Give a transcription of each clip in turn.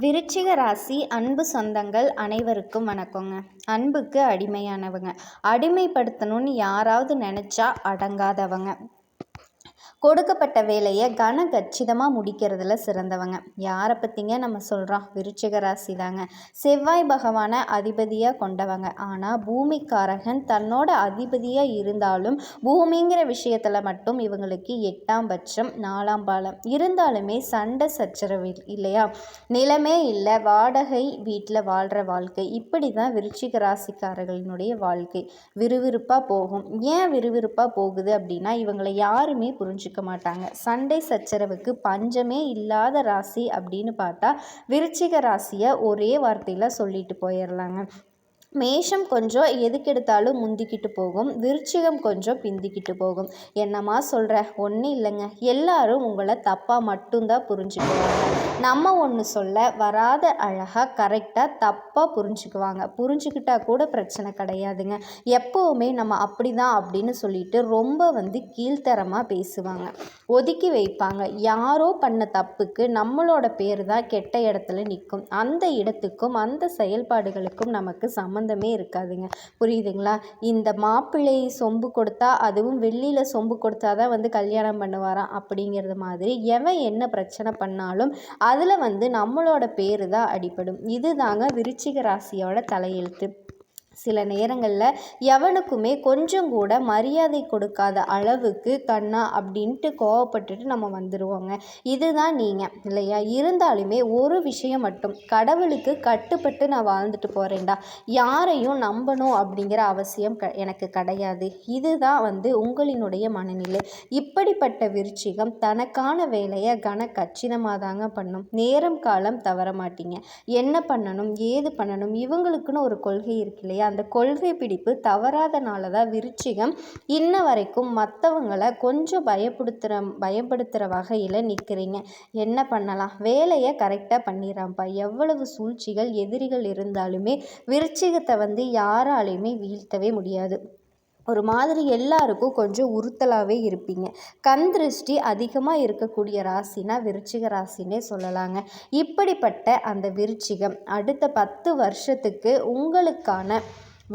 விருச்சிக ராசி அன்பு சொந்தங்கள் அனைவருக்கும் வணக்கங்க. அன்புக்கு அடிமையானவங்க. அடிமைப்படுத்தணும்னு யாராவது நினச்சா அடங்காதவங்க. கொடுக்கப்பட்ட வேலையை கன கச்சிதமாக முடிக்கிறதுல சிறந்தவங்க. யாரை பற்றிங்க நம்ம சொல்கிறோம் விருச்சிக ராசி தாங்க செவ்வாய் பகவானை அதிபதியாக கொண்டவங்க. ஆனால் பூமிக்காரகன் தன்னோட அதிபதியாக இருந்தாலும் பூமிங்கிற விஷயத்தில் மட்டும் இவங்களுக்கு எட்டாம் பட்சம் நாலாம் பாலம். இருந்தாலுமே சண்டை சச்சரவு இல்லையா? நிலமே இல்லை. வாடகை வீட்டில் வாழ்கிற வாழ்க்கை. இப்படி தான் விருச்சிக ராசிக்காரர்களினுடைய வாழ்க்கை. விறுவிறுப்பாக போகும். ஏன் விறுவிறுப்பாக போகுது அப்படின்னா இவங்களை யாருமே புரிஞ்சுக்க மாட்டாங்க. சண்டை சச்சரவுக்கு பஞ்சமே இல்லாத ராசி அப்படின்னு பார்த்தா விருச்சிக ராசியை ஒரே வார்த்தையில் சொல்லிட்டு போயிடலாங்க மேஷம் கொஞ்சம் எதுக்கெடுத்தாலும் முந்திக்கிட்டு போகும். விருச்சிகம் கொஞ்சம் பிந்திக்கிட்டு போகும். என்னம்மா சொல்கிற ஒன்றும் இல்லைங்க. எல்லாரும் உங்களை தப்பாக மட்டும்தான் புரிஞ்சுக்குவாங்க. நம்ம ஒன்று சொல்ல வராத அழகாக கரெக்டாக தப்பாக புரிஞ்சுக்குவாங்க. புரிஞ்சுக்கிட்டா கூட பிரச்சனை கிடையாதுங்க. எப்போவுமே நம்ம அப்படி தான் அப்படின்னு சொல்லிட்டு ரொம்ப வந்து கீழ்த்தரமாக பேசுவாங்க. ஒதுக்கி வைப்பாங்க. யாரோ பண்ண தப்புக்கு நம்மளோட பேர் தான் கெட்ட இடத்துல நிற்கும் அந்த இடத்துக்கும் அந்த செயல்பாடுகளுக்கும் நமக்கு சம்மந்தம் சம்மந்தமே இருக்காதுங்க. புரியுதுங்களா? இந்த மாப்பிள்ளை சொம்பு கொடுத்தா அதுவும் வெள்ளியில் சொம்பு கொடுத்தா தான் வந்து கல்யாணம் பண்ணுவாராம் அப்படிங்கிறது மாதிரி எவன் என்ன பிரச்சனை பண்ணாலும் அதில் வந்து நம்மளோட பேர் தான் அடிப்படும் இது தாங்க விருச்சிக ராசியோட தலையெழுத்து. சில நேரங்களில் எவனுக்குமே கொஞ்சம் கூட மரியாதை கொடுக்காத அளவுக்கு கண்ணா அப்படின்ட்டு கோவப்பட்டுட்டு நம்ம வந்துடுவோங்க இதுதான் நீங்கள் இல்லையா? இருந்தாலுமே ஒரு விஷயம் மட்டும் கடவுளுக்கு கட்டுப்பட்டு நான் வாழ்ந்துட்டு போகிறேன்டா யாரையும் நம்பணும் அப்படிங்கிற அவசியம் க எனக்கு கிடையாது. இதுதான் வந்து உங்களினுடைய மனநிலை. இப்படிப்பட்ட விருச்சிகம் தனக்கான வேலையை கன கச்சிதமாக தாங்க பண்ணும். நேரம் காலம் தவற மாட்டீங்க. என்ன பண்ணணும் ஏது பண்ணணும் இவங்களுக்குன்னு ஒரு கொள்கை இருக்கு இல்லையா? அந்த கொள்கை பிடிப்பு தவறாதனால தான் விருச்சிகம். இன்ன வரைக்கும் மற்றவங்களை கொஞ்சம் பயப்படுத்துகிற பயப்படுத்துகிற வகையில் நிற்கிறீங்க என்ன பண்ணலாம்? வேலையை கரெக்டாக பண்ணிடுறான்ப்பா எவ்வளவு சூழ்ச்சிகள் எதிரிகள் இருந்தாலுமே விருச்சிகத்தை வந்து யாராலையுமே வீழ்த்தவே முடியாது. ஒரு மாதிரி எல்லாருக்கும் கொஞ்சம் உறுத்தலாகவே இருப்பீங்க. கண் திருஷ்டி அதிகமாக இருக்கக்கூடிய ராசினா விருச்சிக ராசினே சொல்லலாங்க. இப்படிப்பட்ட அந்த விருச்சிகம் அடுத்த பத்து வருஷத்துக்கு உங்களுக்கான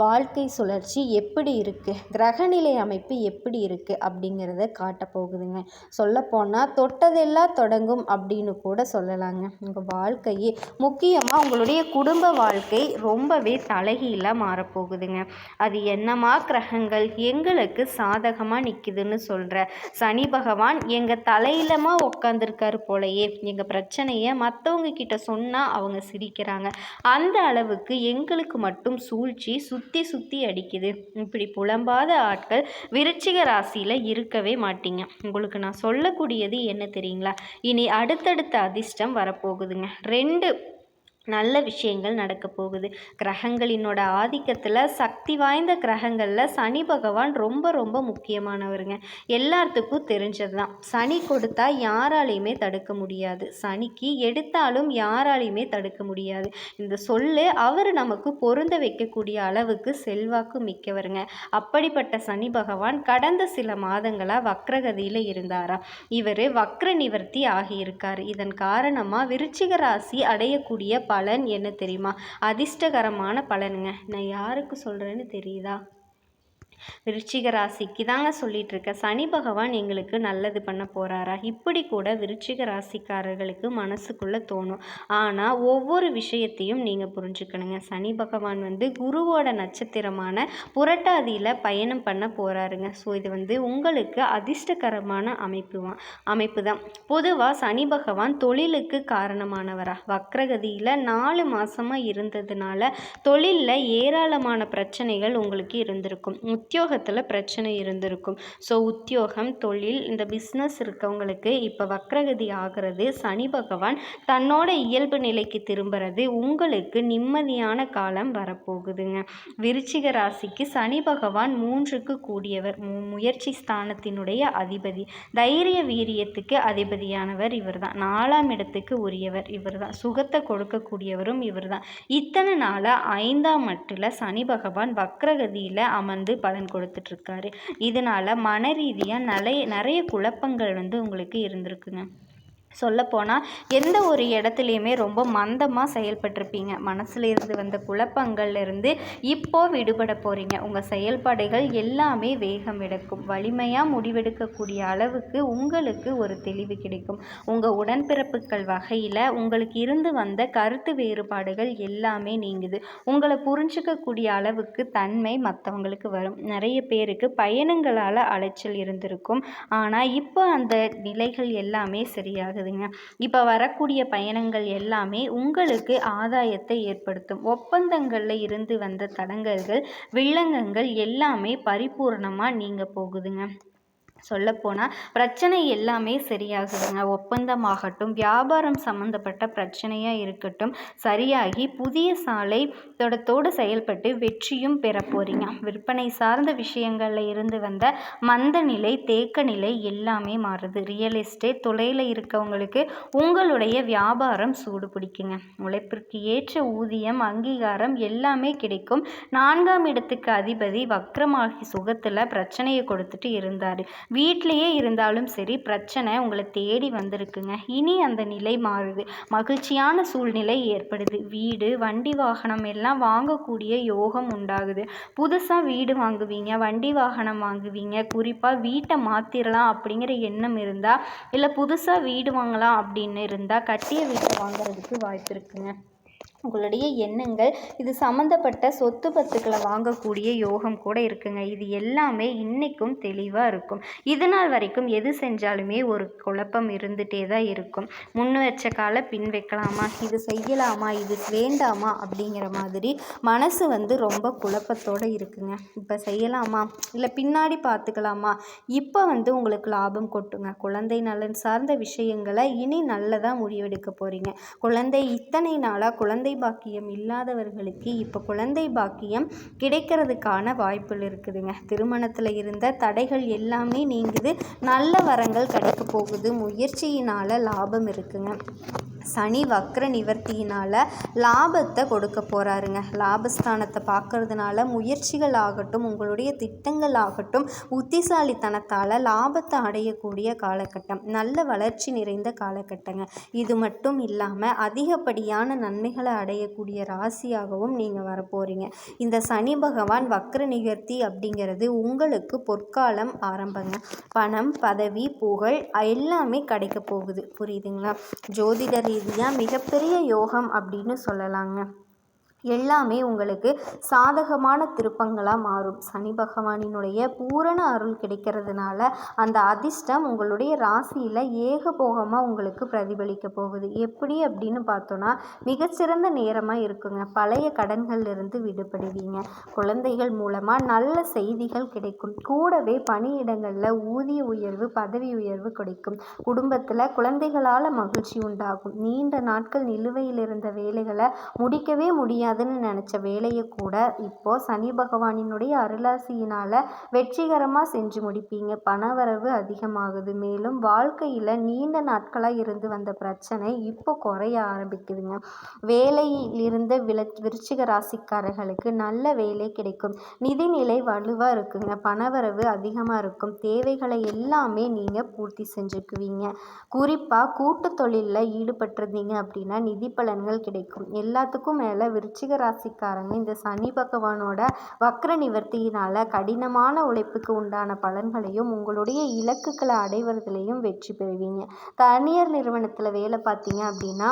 வாழ்க்கை சுழற்சி எப்படி இருக்குது கிரகநிலை அமைப்பு எப்படி இருக்குது அப்படிங்கிறத காட்ட போகுதுங்க. சொல்லப்போனால் தொட்டதெல்லாம் தொடங்கும் அப்படின்னு கூட சொல்லலாங்க. உங்கள் வாழ்க்கையே முக்கியமாக உங்களுடைய குடும்ப வாழ்க்கை ரொம்பவே தலைகீழாக மாறப்போகுதுங்க அது என்னமா கிரகங்கள்? எங்களுக்கு சாதகமாக நிற்கிதுன்னு சொல்கிற சனி பகவான் எங்கள் தலையிலமாக உட்காந்துருக்காரு போலையே. எங்கள் பிரச்சனையை மற்றவங்க கிட்ட சொன்னால் அவங்க சிரிக்கிறாங்க. அந்த அளவுக்கு எங்களுக்கு மட்டும் சூழ்ச்சி சுத் சுற்றி சுற்றி அடிக்குது. இப்படி புலம்பாத ஆட்கள் விருச்சிக ராசியில் இருக்கவே மாட்டீங்க. உங்களுக்கு நான் சொல்லக்கூடியது என்ன தெரியுங்களா? இனி அடுத்தடுத்த அதிர்ஷ்டம் வரப்போகுதுங்க. ரெண்டு நல்ல விஷயங்கள் நடக்க போகுது. கிரகங்களினோட ஆதிக்கத்தில் சக்தி வாய்ந்த கிரகங்களில் சனி பகவான் ரொம்ப ரொம்ப முக்கியமானவருங்க. எல்லாத்துக்கும் தெரிஞ்சது தான் சனி கொடுத்தா யாராலையுமே தடுக்க முடியாது. சனிக்கு எடுத்தாலும் யாராலையுமே தடுக்க முடியாது. இந்த சொல்லு அவர் நமக்கு பொருந்த வைக்கக்கூடிய அளவுக்கு செல்வாக்கு மிக்கவருங்க. அப்படிப்பட்ட சனி பகவான் கடந்த சில மாதங்களாக வக்ரகதியில் இருந்தாரா? இவர் வக்ர நிவர்த்தி ஆகியிருக்கார். இதன் காரணமாக விருச்சிக ராசி அடையக்கூடிய பலன் என்ன தெரியுமா? அதிர்ஷ்டகரமான பலனுங்க. நான் யாருக்கு சொல்கிறேன்னு தெரியுதா? விருச்சிக ராசிக்கு தாங்க சொல்லிகிட்ருக்க இருக்கேன் சனி பகவான் எங்களுக்கு நல்லது பண்ண போகிறாரா இப்படி கூட விருச்சிக ராசிக்காரர்களுக்கு மனசுக்குள்ளே தோணும். ஆனால் ஒவ்வொரு விஷயத்தையும் நீங்கள் புரிஞ்சுக்கணுங்க. சனி பகவான் வந்து குருவோட நட்சத்திரமான புரட்டாதியில் பயணம் பண்ண போகிறாருங்க ஸோ இது வந்து உங்களுக்கு அதிர்ஷ்டகரமான அமைப்பு அமைப்பு தான். பொதுவாக சனி பகவான் தொழிலுக்கு காரணமானவரா. வக்ரகதியில் நாலு மாதமாக இருந்ததுனால தொழிலில் ஏராளமான பிரச்சனைகள் உங்களுக்கு இருந்திருக்கும். உத்தியோகத்தில் பிரச்சனை இருந்திருக்கும். ஸோ உத்தியோகம் தொழில் இந்த பிஸ்னஸ் இருக்கவங்களுக்கு இப்போ வக்ரகதி ஆகிறது சனி பகவான் தன்னோட இயல்பு நிலைக்கு திரும்புறது உங்களுக்கு நிம்மதியான காலம் வரப்போகுதுங்க. விருச்சிக ராசிக்கு சனி பகவான் மூன்றுக்கு கூடியவர் முயற்சி ஸ்தானத்தினுடைய அதிபதி. தைரிய வீரியத்துக்கு அதிபதியானவர் இவர் தான் நாலாம் இடத்துக்கு உரியவர் இவர் தான் சுகத்தை கொடுக்கக்கூடியவரும் இவர் தான் இத்தனை நாளாக ஐந்தாம் மட்டில் சனி பகவான் வக்ரகதியில் அமர்ந்து பல பலன் கொடுத்துட்ருக்காரு. இதனால் மன ரீதியாக நிறைய நிறைய குழப்பங்கள் வந்து உங்களுக்கு இருந்திருக்குங்க. சொல்லப்போனால் எந்த ஒரு இடத்துலையுமே ரொம்ப மந்தமாக செயல்பட்டிருப்பீங்க. மனசில் இருந்து வந்த குழப்பங்கள்லேருந்து இப்போ விடுபட போகிறீங்க உங்கள் செயல்பாடுகள் எல்லாமே வேகம் எடுக்கும். வலிமையாக முடிவெடுக்கக்கூடிய அளவுக்கு உங்களுக்கு ஒரு தெளிவு கிடைக்கும். உங்கள் உடன்பிறப்புகள் வகையில் உங்களுக்கு இருந்து வந்த கருத்து வேறுபாடுகள் எல்லாமே நீங்குது. உங்களை புரிஞ்சிக்கக்கூடிய அளவுக்கு தன்மை மற்றவங்களுக்கு வரும். நிறைய பேருக்கு பயணங்களால் அலைச்சல் இருந்திருக்கும். ஆனால் இப்போ அந்த நிலைகள் எல்லாமே சரியாக சரியாகுதுங்க இப்போ வரக்கூடிய பயணங்கள் எல்லாமே உங்களுக்கு ஆதாயத்தை ஏற்படுத்தும். ஒப்பந்தங்களில் இருந்து வந்த தடங்கல்கள் வில்லங்கங்கள் எல்லாமே பரிபூர்ணமாக நீங்க போகுதுங்க. சொல்லப்போனால் பிரச்சனை எல்லாமே சரியாகுதுங்க ஒப்பந்தமாகட்டும் வியாபாரம் சம்மந்தப்பட்ட பிரச்சனையாக இருக்கட்டும் சரியாகி புதிய சாலை தொடத்தோடு செயல்பட்டு வெற்றியும் பெற போகிறீங்க விற்பனை சார்ந்த விஷயங்களில் இருந்து வந்த மந்த நிலை தேக்க நிலை எல்லாமே மாறுது. ரியல் எஸ்டேட் தொலையில் இருக்கவங்களுக்கு உங்களுடைய வியாபாரம் சூடு பிடிக்குங்க. உழைப்பிற்கு ஏற்ற ஊதியம் அங்கீகாரம் எல்லாமே கிடைக்கும். நான்காம் இடத்துக்கு அதிபதி வக்ரமாகி சுகத்தில் பிரச்சனையை கொடுத்துட்டு இருந்தார். வீட்டிலையே இருந்தாலும் சரி பிரச்சனை உங்களை தேடி வந்திருக்குங்க. இனி அந்த நிலை மாறுது. மகிழ்ச்சியான சூழ்நிலை ஏற்படுது. வீடு வண்டி வாகனம் எல்லாம் வாங்கக்கூடிய யோகம் உண்டாகுது. புதுசாக வீடு வாங்குவீங்க வண்டி வாகனம் வாங்குவீங்க. குறிப்பாக வீட்டை மாற்றிடலாம் அப்படிங்கிற எண்ணம் இருந்தால் இல்லை புதுசாக வீடு வாங்கலாம் அப்படின்னு இருந்தால் கட்டிய வீட்டை வாங்குறதுக்கு வாய்ப்பு இருக்குங்க. உங்களுடைய எண்ணங்கள் இது சம்மந்தப்பட்ட சொத்து பத்துக்களை வாங்கக்கூடிய யோகம் கூட இருக்குங்க. இது எல்லாமே இன்றைக்கும் தெளிவாக இருக்கும். இது நாள் வரைக்கும் எது செஞ்சாலுமே ஒரு குழப்பம் இருந்துகிட்டே தான் இருக்கும். முன் வச்ச காலை பின் வைக்கலாமா? இது செய்யலாமா? இது வேண்டாமா? அப்படிங்கிற மாதிரி மனசு வந்து ரொம்ப குழப்பத்தோடு இருக்குங்க. இப்போ செய்யலாமா? இல்லை பின்னாடி பார்த்துக்கலாமா இப்போ வந்து உங்களுக்கு லாபம் கொட்டுங்க. குழந்தை நலன் சார்ந்த விஷயங்களை இனி நல்லதாக முடிவெடுக்க போகிறீங்க குழந்தை இத்தனை நாளாக குழந்தை குழந்தை பாக்கியம் இல்லாதவர்களுக்கு இப்போ குழந்தை பாக்கியம் கிடைக்கிறதுக்கான வாய்ப்புகள் இருக்குதுங்க. திருமணத்தில் இருந்த தடைகள் எல்லாமே நீங்குது. நல்ல வரங்கள் கிடைக்க போகுது. முயற்சியினால் லாபம் இருக்குங்க. சனி வக்ர நிவர்த்தியினால் லாபத்தை கொடுக்க போகிறாருங்க லாபஸ்தானத்தை பார்க்கறதுனால முயற்சிகள் ஆகட்டும் உங்களுடைய திட்டங்கள் ஆகட்டும் புத்திசாலித்தனத்தால் லாபத்தை அடையக்கூடிய காலகட்டம் நல்ல வளர்ச்சி நிறைந்த காலகட்டங்க. இது மட்டும் இல்லாமல் அதிகப்படியான நன்மைகளை அடையக்கூடிய ராசியாகவும் நீங்கள் வரப்போகிறீங்க இந்த சனி பகவான் வக்ர நிகர்த்தி அப்படிங்கிறது உங்களுக்கு பொற்காலம் ஆரம்பங்க. பணம் பதவி புகழ் எல்லாமே கிடைக்க போகுது. புரியுதுங்களா? ஜோதிட ரீதியாக மிகப்பெரிய யோகம் அப்படின்னு சொல்லலாங்க. எல்லாமே உங்களுக்கு சாதகமான திருப்பங்களாக மாறும். சனி பகவானினுடைய பூரண அருள் கிடைக்கிறதுனால அந்த அதிர்ஷ்டம் உங்களுடைய ராசியில் ஏகபோகமாக உங்களுக்கு பிரதிபலிக்க போகுது. எப்படி அப்படின்னு பார்த்தோன்னா மிகச்சிறந்த நேரமாக இருக்குங்க. பழைய கடன்கள்லேருந்து விடுபடுவீங்க. குழந்தைகள் மூலமாக நல்ல செய்திகள் கிடைக்கும். கூடவே பணியிடங்களில் ஊதிய உயர்வு பதவி உயர்வு கிடைக்கும். குடும்பத்தில் குழந்தைகளால் மகிழ்ச்சி உண்டாகும். நீண்ட நாட்கள் நிலுவையில் இருந்த வேலைகளை முடிக்கவே முடியாது முடியாதுன்னு நினச்ச வேலையை கூட இப்போது சனி பகவானினுடைய அருளாசியினால் வெற்றிகரமாக செஞ்சு முடிப்பீங்க. பணவரவு அதிகமாகுது. மேலும் வாழ்க்கையில் நீண்ட நாட்களாக இருந்து வந்த பிரச்சனை இப்போ குறைய ஆரம்பிக்குதுங்க. வேலையில் இருந்த விள விருச்சிக ராசிக்காரர்களுக்கு நல்ல வேலை கிடைக்கும். நிதிநிலை வலுவாக இருக்குங்க. பணவரவு அதிகமாக இருக்கும். தேவைகளை எல்லாமே நீங்கள் பூர்த்தி செஞ்சுக்குவீங்க. குறிப்பாக கூட்டு தொழிலில் ஈடுபட்டிருந்தீங்க அப்படின்னா நிதி பலன்கள் கிடைக்கும். எல்லாத்துக்கும் மேலே விருச்சிக விருச்சிக ராசிக்காரங்க இந்த சனி பகவானோட வக்ர நிவர்த்தியினால் கடினமான உழைப்புக்கு உண்டான பலன்களையும் உங்களுடைய இலக்குகளை அடைவதிலையும் வெற்றி பெறுவீங்க. தனியார் நிறுவனத்தில் வேலை பார்த்தீங்க அப்படின்னா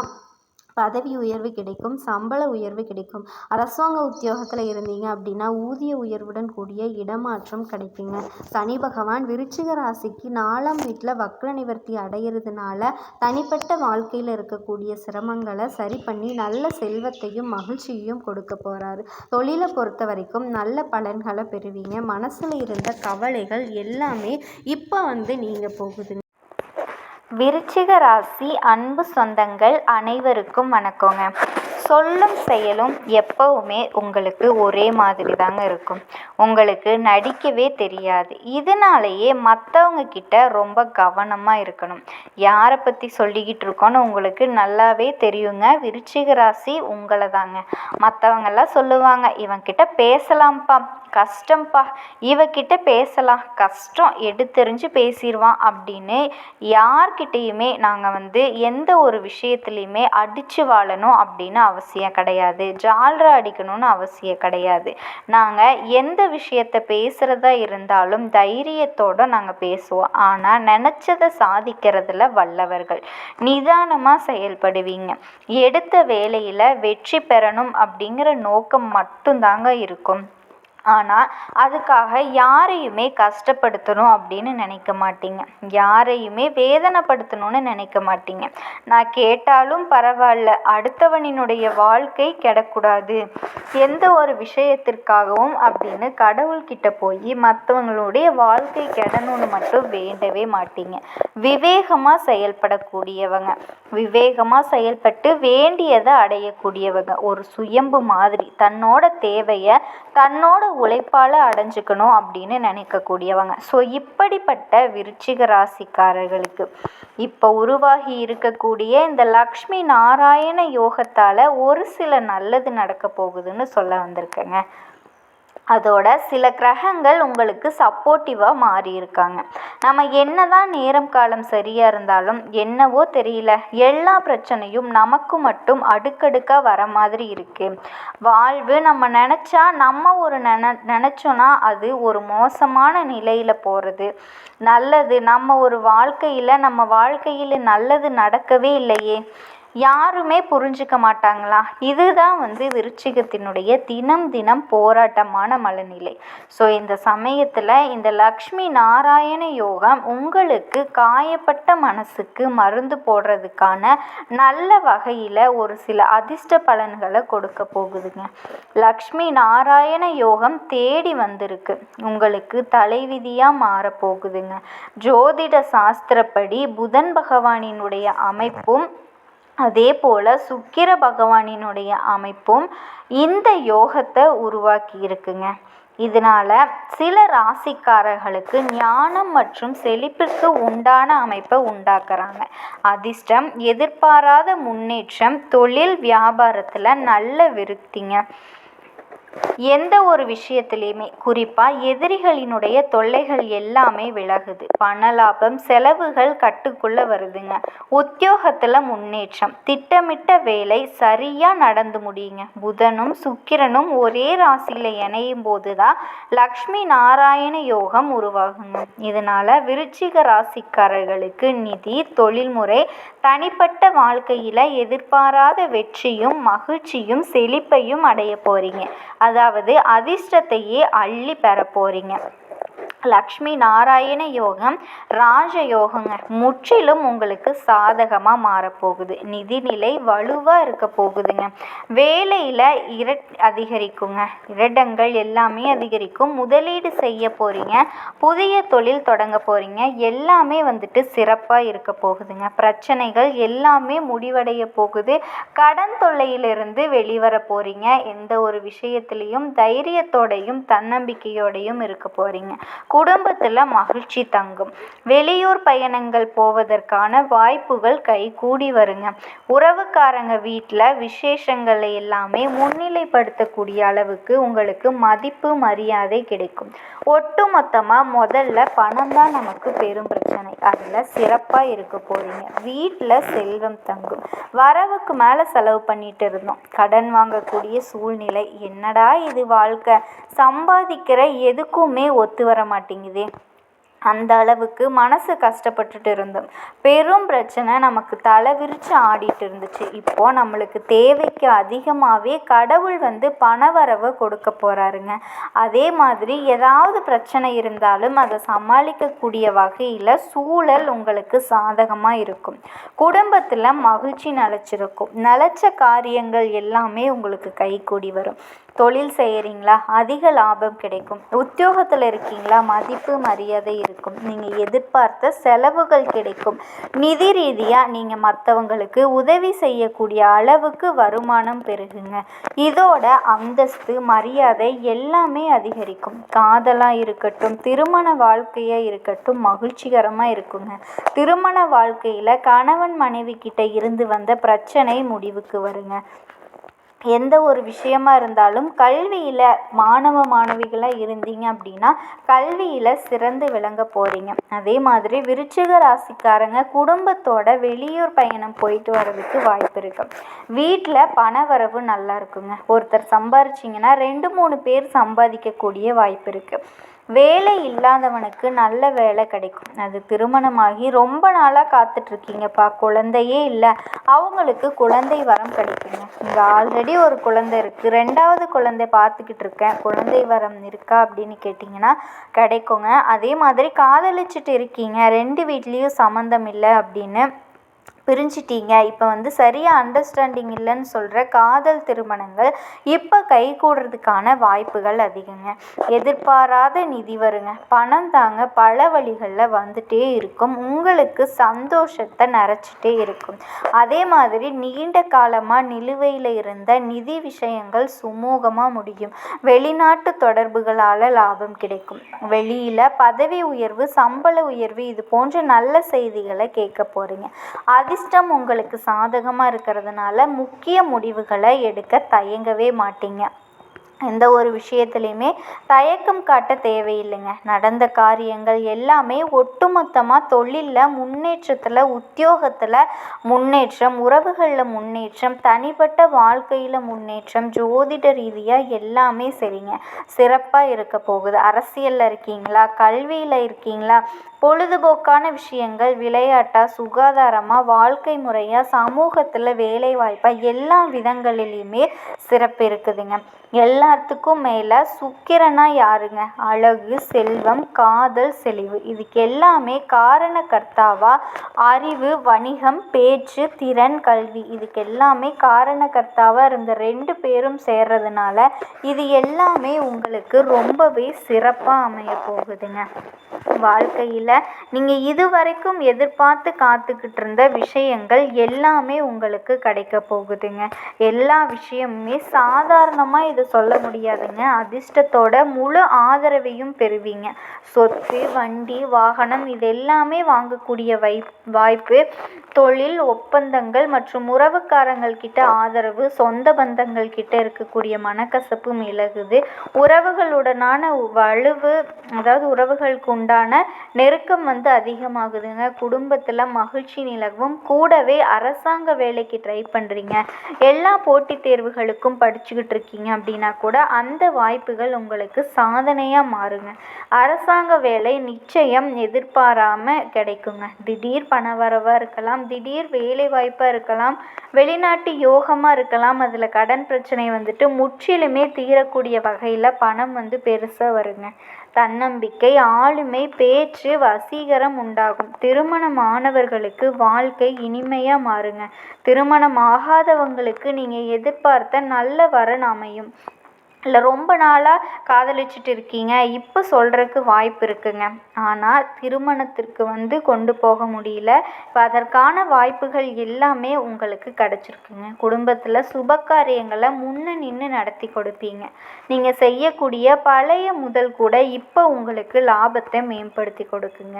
பதவி உயர்வு கிடைக்கும் சம்பள உயர்வு கிடைக்கும். அரசாங்க உத்தியோகத்தில் இருந்தீங்க அப்படின்னா ஊதிய உயர்வுடன் கூடிய இடமாற்றம் கிடைக்குங்க. சனி பகவான் விருச்சிக ராசிக்கு நாலாம் வீட்டில் வக்ர நிவர்த்தி அடையிறதுனால தனிப்பட்ட வாழ்க்கையில் இருக்கக்கூடிய சிரமங்களை சரி பண்ணி நல்ல செல்வத்தையும் மகிழ்ச்சியையும் கொடுக்க போகிறாரு தொழிலை பொறுத்த வரைக்கும் நல்ல பலன்களை பெறுவீங்க. மனசில் இருந்த கவலைகள் எல்லாமே இப்போ வந்து நீங்கள் போகுதுங்க. விருச்சிக ராசி அன்பு சொந்தங்கள் அனைவருக்கும் வணக்கங்க. சொல்லும் செயலும் எப்பவுமே உங்களுக்கு ஒரே மாதிரி தாங்க இருக்கும். உங்களுக்கு நடிக்கவே தெரியாது. இதனாலேயே மற்றவங்க கிட்ட ரொம்ப கவனமாக இருக்கணும். யாரை பற்றி சொல்லிக்கிட்டு இருக்கோன்னு உங்களுக்கு நல்லாவே தெரியுங்க. விருச்சிக ராசி உங்களை தாங்க மற்றவங்கெல்லாம் சொல்லுவாங்க இவங்கிட்ட பேசலாம்ப்பா கஷ்டம்ப்பா. இவகிட்ட பேசலாம். கஷ்டம் எடுத்தெறிஞ்சு பேசிடுவான் அப்படின்னு யார்கிட்டேயுமே நாங்கள் வந்து எந்த ஒரு விஷயத்துலையுமே அடித்து வாழணும் அப்படின்னு அவசியம் கிடையாது. ஜால்ரா அடிக்கணும்னு அவசியம் கிடையாது. நாங்கள் எந்த விஷயத்த பேசுகிறதா இருந்தாலும் தைரியத்தோடு நாங்கள் பேசுவோம். ஆனால் நினச்சதை சாதிக்கிறதுல வல்லவர்கள். நிதானமாக செயல்படுவீங்க. எடுத்த வேலையில் வெற்றி பெறணும் அப்படிங்கிற நோக்கம் மட்டும்தாங்க இருக்கும். ஆனால் அதுக்காக யாரையுமே கஷ்டப்படுத்தணும் அப்படின்னு நினைக்க மாட்டீங்க. யாரையுமே வேதனைப்படுத்தணும்னு நினைக்க மாட்டீங்க. நான் கேட்டாலும் பரவாயில்ல அடுத்தவனினுடைய வாழ்க்கை கெடக்கூடாது. எந்த ஒரு விஷயத்திற்காகவும் அப்படின்னு கடவுள்கிட்ட போய் மற்றவங்களுடைய வாழ்க்கை கெடணும்னு மட்டும் வேண்டவே மாட்டீங்க. விவேகமாக செயல்படக்கூடியவங்க. விவேகமாக செயல்பட்டு வேண்டியதை அடையக்கூடியவங்க. ஒரு சுயம்பு மாதிரி தன்னோட தேவையை தன்னோட உழைப்பால் அடைஞ்சிக்கணும் அப்படின்னு நினைக்கக்கூடியவங்க. ஸோ இப்படிப்பட்ட விருச்சிக ராசிக்காரர்களுக்கு இப்போ உருவாகி இருக்கக்கூடிய இந்த லக்ஷ்மி நாராயண யோகத்தால் ஒரு சில நல்லது நடக்க போகுதுன்னு சொல்ல வந்திருக்கேங்க. அதோட சில கிரகங்கள் உங்களுக்கு சப்போர்ட்டிவாக மாறி இருக்காங்க நம்ம என்ன தான் நேரம் காலம் சரியாக இருந்தாலும் என்னவோ தெரியல. எல்லா பிரச்சனையும் நமக்கு மட்டும் அடுக்கடுக்காக வர மாதிரி இருக்குது வாழ்வு நம்ம நினச்சா நம்ம ஒரு நென நினச்சோன்னா அது ஒரு மோசமான நிலையில் போகிறது நல்லது நம்ம ஒரு வாழ்க்கையில் நம்ம வாழ்க்கையில் நல்லது நடக்கவே இல்லையே. யாருமே புரிஞ்சுக்க மாட்டாங்களா? இதுதான் வந்து விருச்சிகத்தினுடைய தினம் தினம் போராட்டமான மனநிலை. ஸோ இந்த சமயத்தில் இந்த லக்ஷ்மி நாராயண யோகம் உங்களுக்கு காயப்பட்ட மனசுக்கு மருந்து போடுறதுக்கான நல்ல வகையில் ஒரு சில அதிர்ஷ்ட பலன்களை கொடுக்க போகுதுங்க. லக்ஷ்மி நாராயண யோகம் தேடி வந்திருக்கு. உங்களுக்கு தலைவிதியாக மாறப்போகுதுங்க. ஜோதிட சாஸ்திரப்படி புதன் பகவானினுடைய அமைப்பும் அதே போல் சுக்கிர பகவானினுடைய அமைப்பும் இந்த யோகத்தை உருவாக்கி இருக்குங்க. இதனால் சில ராசிக்காரர்களுக்கு ஞானம் மற்றும் செழிப்பிற்கு உண்டான அமைப்பை உண்டாக்குறாங்க. அதிர்ஷ்டம் எதிர்பாராத முன்னேற்றம் தொழில் வியாபாரத்தில் நல்ல விருத்திங்க. எந்த ஒரு விஷயத்துலையுமே குறிப்பாக எதிரிகளினுடைய தொல்லைகள் எல்லாமே விலகுது. பண லாபம் செலவுகள் கட்டுக்குள்ளே வருதுங்க. உத்தியோகத்தில் முன்னேற்றம். திட்டமிட்ட வேலை சரியாக நடந்து முடியுங்க. புதனும் சுக்கிரனும் ஒரே ராசியில் இணையும் போது தான் லக்ஷ்மி நாராயண யோகம் உருவாகுங்க. இதனால் விருச்சிக ராசிக்காரர்களுக்கு நிதி தொழில்முறை தனிப்பட்ட வாழ்க்கையில் எதிர்பாராத வெற்றியும் மகிழ்ச்சியும் செழிப்பையும் அடைய போகிறீங்க அதாவது அதிர்ஷ்டத்தையே அள்ளி பெற போகிறீங்க லக்ஷ்மி நாராயண யோகம் ராஜயோகங்க முற்றிலும் உங்களுக்கு சாதகமாக மாறப்போகுது. நிதிநிலை வலுவாக இருக்க போகுதுங்க. வேலையில் இர அதிகரிக்குங்க. இரடங்கள் எல்லாமே அதிகரிக்கும். முதலீடு செய்ய போகிறீங்க புதிய தொழில் தொடங்க போகிறீங்க எல்லாமே வந்துட்டு சிறப்பாக இருக்க போகுதுங்க. பிரச்சனைகள் எல்லாமே முடிவடைய போகுது. கடன் தொல்லையிலிருந்து வெளிவர போகிறீங்க எந்த ஒரு விஷயத்துலேயும் தைரியத்தோடையும் தன்னம்பிக்கையோடையும் இருக்க போகிறீங்க குடும்பத்தில் மகிழ்ச்சி தங்கும். வெளியூர் பயணங்கள் போவதற்கான வாய்ப்புகள் கைகூடி வருங்க. உறவுக்காரங்க வீட்டில் விசேஷங்களை எல்லாமே முன்னிலைப்படுத்தக்கூடிய அளவுக்கு உங்களுக்கு மதிப்பு மரியாதை கிடைக்கும். ஒட்டு மொத்தமாக முதல்ல பணம் தான் நமக்கு பெரும் பிரச்சனை. அதில் சிறப்பாக இருக்க போகிறீங்க வீட்டில் செல்வம் தங்கும். வரவுக்கு மேலே செலவு பண்ணிட்டு இருந்தோம். கடன் வாங்கக்கூடிய சூழ்நிலை. என்னடா இது வாழ்க்கை? சம்பாதிக்கிற எதுக்குமே ஒத்து வர மாட்டேங்குது. மாட்டேங்குதே. அந்த அளவுக்கு மனசு கஷ்டப்பட்டுட்டு இருந்தோம். பெரும் பிரச்சனை நமக்கு தலை விரித்து ஆடிட்டு இருந்துச்சு. இப்போது நம்மளுக்கு தேவைக்கு அதிகமாகவே கடவுள் வந்து பணவரவை கொடுக்க போகிறாருங்க அதே மாதிரி ஏதாவது பிரச்சனை இருந்தாலும் அதை சமாளிக்கக்கூடிய வகையில் சூழல் உங்களுக்கு சாதகமாக இருக்கும். குடும்பத்தில் மகிழ்ச்சி நிலச்சிருக்கும். நிலச்ச காரியங்கள் எல்லாமே உங்களுக்கு கைகூடி வரும். தொழில் செய்கிறீங்களா அதிக லாபம் கிடைக்கும். உத்தியோகத்தில் இருக்கீங்களா? மதிப்பு மரியாதை இருக்கும். நீங்கள் எதிர்பார்த்த செலவுகள் கிடைக்கும். நிதி ரீதியாக நீங்கள் மற்றவங்களுக்கு உதவி செய்யக்கூடிய அளவுக்கு வருமானம் பெருகுங்க. இதோட அந்தஸ்து மரியாதை எல்லாமே அதிகரிக்கும். காதலாக இருக்கட்டும் திருமண வாழ்க்கையாக இருக்கட்டும் மகிழ்ச்சிகரமாக இருக்குங்க. திருமண வாழ்க்கையில் கணவன் மனைவி கிட்ட இருந்து வந்த பிரச்சனை முடிவுக்கு வருங்க. எந்த ஒரு விஷயமா இருந்தாலும் கல்வியில் மாணவ மாணவிகளாக இருந்தீங்க அப்படின்னா கல்வியில் சிறந்து விளங்க போகிறீங்க அதே மாதிரி விருச்சிக ராசிக்காரங்க குடும்பத்தோட வெளியூர் பயணம் போயிட்டு வர்றதுக்கு வாய்ப்பு இருக்குது வீட்டில் பண வரவு நல்லா இருக்குங்க. ஒருத்தர் சம்பாரிச்சிங்கன்னா ரெண்டு மூணு பேர் சம்பாதிக்கக்கூடிய வாய்ப்பு இருக்குது வேலை இல்லாதவனுக்கு நல்ல வேலை கிடைக்கும். அது திருமணமாகி ரொம்ப நாளாக காத்துட்ருக்கீங்கப்பா குழந்தையே இல்லை. அவங்களுக்கு குழந்தை வரம் கிடைக்குங்க. இங்கே ஆல்ரெடி ஒரு குழந்தை இருக்குது ரெண்டாவது குழந்தை பார்த்துக்கிட்டு இருக்கேன் குழந்தை வரம் இருக்கா அப்படின்னு கேட்டிங்கன்னா கிடைக்குங்க. அதே மாதிரி காதலிச்சுட்டு இருக்கீங்க. ரெண்டு வீட்லேயும் சம்மந்தம் இல்லை அப்படின்னு பிரிஞ்சிட்டீங்க. இப்போ வந்து சரியாக அண்டர்ஸ்டாண்டிங் இல்லைன்னு சொல்கிற காதல் திருமணங்கள் இப்போ கைகூடுறதுக்கான வாய்ப்புகள் அதிகங்க. எதிர்பாராத நிதி வருங்க. பணம் தாங்க பல வழிகளில் வந்துட்டே இருக்கும். உங்களுக்கு சந்தோஷத்தை நிறச்சிட்டே இருக்கும். அதே மாதிரி நீண்ட காலமாக நிலுவையில் இருந்த நிதி விஷயங்கள் சுமூகமாக முடியும். வெளிநாட்டு தொடர்புகளால் லாபம் கிடைக்கும். வெளியில் பதவி உயர்வு சம்பள உயர்வு இது போன்ற நல்ல செய்திகளை கேட்க போகிறீங்க அது அதிர்ஷ்டம் உங்களுக்கு சாதகமாக இருக்கிறதுனால முக்கிய முடிவுகளை எடுக்க தயங்கவே மாட்டீங்க. எந்த ஒரு விஷயத்துலையுமே தயக்கம் காட்ட தேவையில்லைங்க. நடந்த காரியங்கள் எல்லாமே ஒட்டுமொத்தமாக தொழிலில் முன்னேற்றத்தில் உத்தியோகத்தில் முன்னேற்றம் உறவுகளில் முன்னேற்றம் தனிப்பட்ட வாழ்க்கையில் முன்னேற்றம் ஜோதிட ரீதியாக எல்லாமே சரிங்க. சிறப்பாக இருக்க போகுது. அரசியலில் இருக்கீங்களா? கல்வியில் இருக்கீங்களா? பொழுதுபோக்கான விஷயங்கள் விளையாட்டாக சுகாதாரமாக வாழ்க்கை முறையாக சமூகத்தில் வேலைவாய்ப்பாக எல்லா விதங்களிலையுமே சிறப்பு இருக்குதுங்க. எல்லாத்துக்கும் மேலே சுக்கிரனா யாருங்க? அழகு செல்வம் காதல் செழிவு. இதுக்கு எல்லாமே காரணக்கர்த்தாவாக அறிவு வணிகம் பேச்சு திறன் கல்வி. இதுக்கு எல்லாமே காரணக்கர்த்தாவாக இருந்த ரெண்டு பேரும் சேர்றதுனால இது எல்லாமே உங்களுக்கு ரொம்பவே சிறப்பாக அமைய போகுதுங்க. வாழ்க்கையில் நீங்கள் இதுவரைக்கும் எதிர்பார்த்து காத்துக்கிட்டு இருந்த விஷயங்கள் எல்லாமே உங்களுக்கு கிடைக்க போகுதுங்க. எல்லா விஷயமுமே சாதாரணமாக இதை சொல்ல முடியாதுங்க. அதிர்ஷ்டத்தோட முழு ஆதரவையும் பெறுவீங்க. சொத்து வண்டி வாகனம் இது எல்லாமே வாங்கக்கூடிய வை வாய்ப்பு தொழில் ஒப்பந்தங்கள் மற்றும் உறவுக்காரங்கள் கிட்ட ஆதரவு சொந்த பந்தங்கள் கிட்ட இருக்கக்கூடிய மனக்கசப்பு மிளகுது உறவுகளுடனான வலுவு அதாவது உறவுகளுக்கு உண்டான நெருக்கம் வந்து அதிகமாகுதுங்க. குடும்பத்தில் மகிழ்ச்சி நிலவும். கூடவே அரசாங்க வேலைக்கு ட்ரை பண்ணுறீங்க எல்லா போட்டித் தேர்வுகளுக்கும் படிச்சுக்கிட்டு இருக்கீங்க அப்படின்னா கூட அந்த வாய்ப்புகள் உங்களுக்கு சாதனையாக மாறுங்க. அரசாங்க வேலை நிச்சயம் எதிர்பாராமல் கிடைக்குங்க. திடீர் பண வரவாக இருக்கலாம் திடீர் வேலை வாய்ப்பாக இருக்கலாம் வெளிநாட்டு யோகமாக இருக்கலாம் அதில் கடன் பிரச்சனை வந்துட்டு முற்றிலுமே தீரக்கூடிய வகையில் பணம் வந்து பெருசாக வருங்க. தன்னம்பிக்கை ஆளுமை பேச்சு வசீகரம் உண்டாகும். திருமணம் ஆனவர்களுக்கு வாழ்க்கை இனிமையாக மாறுங்க. திருமணம் ஆகாதவங்களுக்கு நீங்கள் எதிர்பார்த்த நல்ல வரன் அமையும். இல்லை ரொம்ப நாளாக காதலிச்சுட்டு இருக்கீங்க. இப்போ சொல்கிறதுக்கு வாய்ப்பு இருக்குங்க. ஆனால் திருமணத்திற்கு வந்து கொண்டு போக முடியல. இப்போ அதற்கான வாய்ப்புகள் எல்லாமே உங்களுக்கு கிடச்சிருக்குங்க. குடும்பத்தில் சுப காரியங்களை முன்ன நின்று நடத்தி கொடுப்பீங்க. நீங்கள் செய்யக்கூடிய பழைய முதல் கூட இப்போ உங்களுக்கு லாபத்தை மேம்படுத்தி கொடுக்குங்க.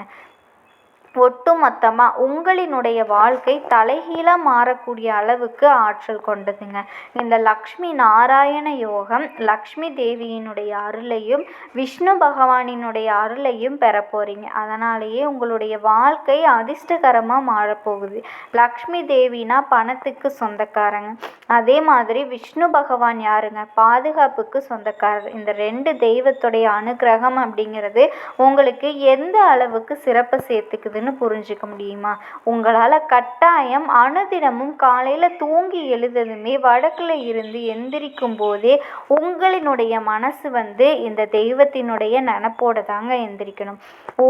ஒட்டுமொத்தமாக உங்களினுடைய வாழ்க்கை தலைகீழாக மாறக்கூடிய அளவுக்கு ஆற்றல் கொண்டதுங்க. இந்த லக்ஷ்மி நாராயண யோகம் லக்ஷ்மி தேவியினுடைய அருளையும் விஷ்ணு பகவானினுடைய அருளையும் பெற போகிறீங்க அதனாலேயே உங்களுடைய வாழ்க்கை அதிர்ஷ்டகரமாக மாறப்போகுது. லக்ஷ்மி தேவினா பணத்துக்கு சொந்தக்காரங்க. அதே மாதிரி விஷ்ணு பகவான் யாருங்க? பாதுகாப்புக்கு சொந்தக்காரர். இந்த ரெண்டு தெய்வத்துடைய அனுகிரகம் அப்படிங்கிறது உங்களுக்கு எந்த அளவுக்கு சிறப்பை சேர்த்துக்குதுன்னு இருக்குன்னு புரிஞ்சுக்க முடியுமா? உங்களால் கட்டாயம் அனுதினமும் காலையில் தூங்கி எழுந்ததுமே வடக்கில் இருந்து எந்திரிக்கும் போதே உங்களினுடைய மனசு வந்து இந்த தெய்வத்தினுடைய நினப்போட தாங்க எந்திரிக்கணும்.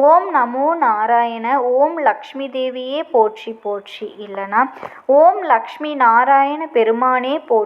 ஓம் நமோ நாராயண ஓம் லக்ஷ்மி தேவியே போற்றி போற்றி. இல்லைனா ஓம் லக்ஷ்மி நாராயண பெருமானே போற்றி